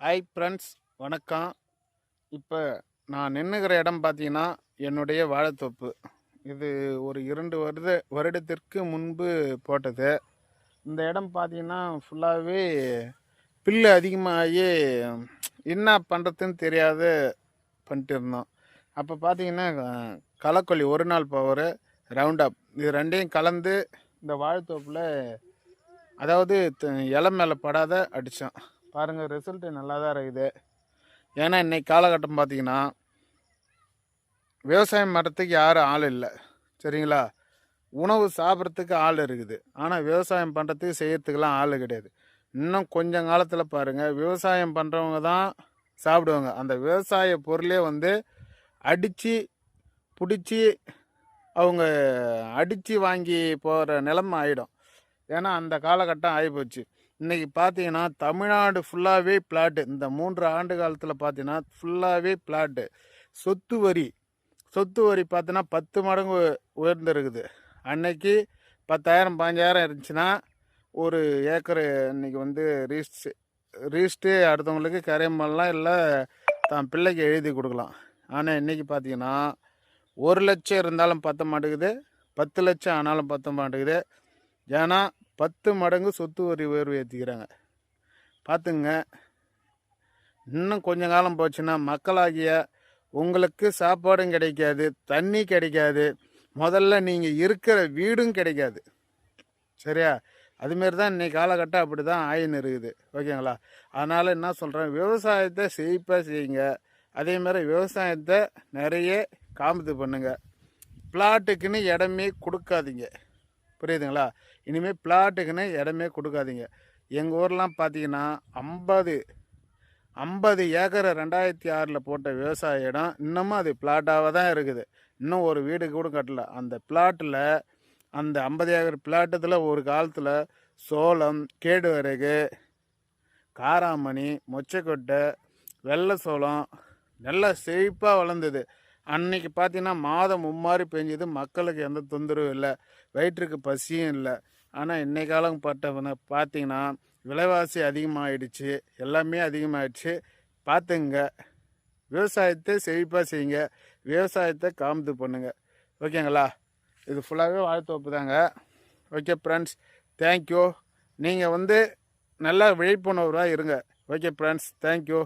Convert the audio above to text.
Hi friends வணக்கம். இப்போ நான் நின்றுக்கிற இடம் பார்த்தீங்கன்னா என்னுடைய வாழைத்தோப்பு. இது ஒரு இரண்டு வருட வருடத்திற்கு முன்பு போட்டது. இந்த இடம் பார்த்தீங்கன்னா ஃபுல்லாகவே பில்லு அதிகமாகி என்ன பண்ணுறதுன்னு தெரியாத பண்ணிட்டு இருந்தோம். அப்போ பார்த்தீங்கன்னா களைக்கொல்லி ஒரு நாள் பவர் ரவுண்ட் அப் இது ரெண்டையும் கலந்து இந்த வாழைத்தோப்பில் அதாவது இலை மேலே படாத அடித்தோம் பாருங்கள் ரிசல்ட்டு நல்லா தான் இருக்குது. ஏன்னா இன்றைக்கி காலகட்டம் பார்த்தீங்கன்னா விவசாயம் பண்ணுறதுக்கு யாரும் ஆள் இல்லை. சரிங்களா? உணவு சாப்பிட்றதுக்கு ஆள் இருக்குது. ஆனால் விவசாயம் பண்ணுறதுக்கு செய்கிறதுக்கெலாம் ஆள் கிடையாது. இன்னும் கொஞ்சம் காலத்தில் பாருங்கள் விவசாயம் பண்ணுறவங்க தான் சாப்பிடுவாங்க. அந்த விவசாய பொருளே வந்து அடித்து பிடிச்சி அவங்க அடித்து வாங்கி போகிற நிலைமை ஆகிடும் ஏன்னா அந்த காலகட்டம் ஆகிப்போச்சு இன்றைக்கி பார்த்தீங்கன்னா தமிழ்நாடு ஃபுல்லாகவே பிளாட்டு இந்த மூன்று ஆண்டு காலத்தில் பார்த்தீங்கன்னா ஃபுல்லாகவே பிளாட்டு சொத்து வரி. சொத்து வரி பார்த்தீங்கன்னா பத்து மடங்கு உயர்ந்திருக்குது. அன்னைக்கு பத்தாயிரம் பாஞ்சாயிரம் இருந்துச்சுன்னா ஒரு ஏக்கர் இன்னைக்கு வந்து ரீஸ்ட் ரீஸ்ட்டு அடுத்தவங்களுக்கு கரையம் இல்லை தான் பிள்ளைக்கு எழுதி கொடுக்கலாம். ஆனால் இன்றைக்கி பார்த்தீங்கன்னா ஒரு லட்சம் இருந்தாலும் பத்த மாட்டேங்குது. பத்து லட்சம் ஆனாலும் பத்த மாட்டேங்குது. ஏன்னா பத்து மடங்கு சொத்து வரி உயர்வு ஏற்றிக்கிறாங்க பார்த்துங்க இன்னும் கொஞ்ச காலம் போச்சுன்னா மக்களாகிய உங்களுக்கு சாப்பாடும் கிடைக்காது தண்ணி கிடைக்காது. முதல்ல நீங்கள் இருக்கிற வீடும் கிடைக்காது. சரியா? அதுமாரி தான் இன்றைக்கி காலகட்டம் அப்படி தான் ஆயின்னு இருக்குது. ஓகேங்களா? அதனால் என்ன சொல்கிறேன் விவசாயத்தை செழிப்பாக செய்யுங்க. அதேமாதிரி விவசாயத்தை நிறைய காமத்து பண்ணுங்கள் பிளாட்டுக்குன்னு இடமே கொடுக்காதீங்க. புரியுதுங்களா? இனிமேல் பிளாட்டுக்குன்னு இடமே கொடுக்காதீங்க. எங்கள் ஊர்லாம் பார்த்தீங்கன்னா ஐம்பது ஐம்பது ஏக்கரை ரெண்டாயிரத்தி ஆறில் போட்ட விவசாய இடம் இன்னமும் அது பிளாட்டாக தான் இருக்குது. இன்னும் ஒரு வீடு கூட கட்டல. அந்த பிளாட்டில் அந்த ஐம்பது ஏக்கர் பிளாட்டத்தில் ஒரு காலத்தில் சோளம் கேடுவரகு காராமணி மொச்சக்கொட்டை வெள்ளை சோளம் நல்லா செழிப்பாக வளர்ந்தது. அன்னைக்கு பார்த்தீங்கன்னா மாதம் மும்மாறி பெஞ்சது. மக்களுக்கு எந்த தொந்தரவும் இல்லை. வயிற்றுக்கு பசியும் இல்லை. ஆனால் இன்னைக்கு காலம் பட்டவன பார்த்தீங்கன்னா விலைவாசி அதிகமாகிடுச்சு எல்லாமே அதிகமாகிடுச்சு பார்த்துங்க விவசாயத்தை செழிப்பாக செய்யுங்க. விவசாயத்தை காமத்து பண்ணுங்கள் ஓகேங்களா? இது ஃபுல்லாகவே வாழ்த்தோப்பு தாங்க ஓகே ஃப்ரெண்ட்ஸ் தேங்க்யூ நீங்கள் வந்து நல்லா விழிப்புணர்வாக இருங்க. Okay friends thank you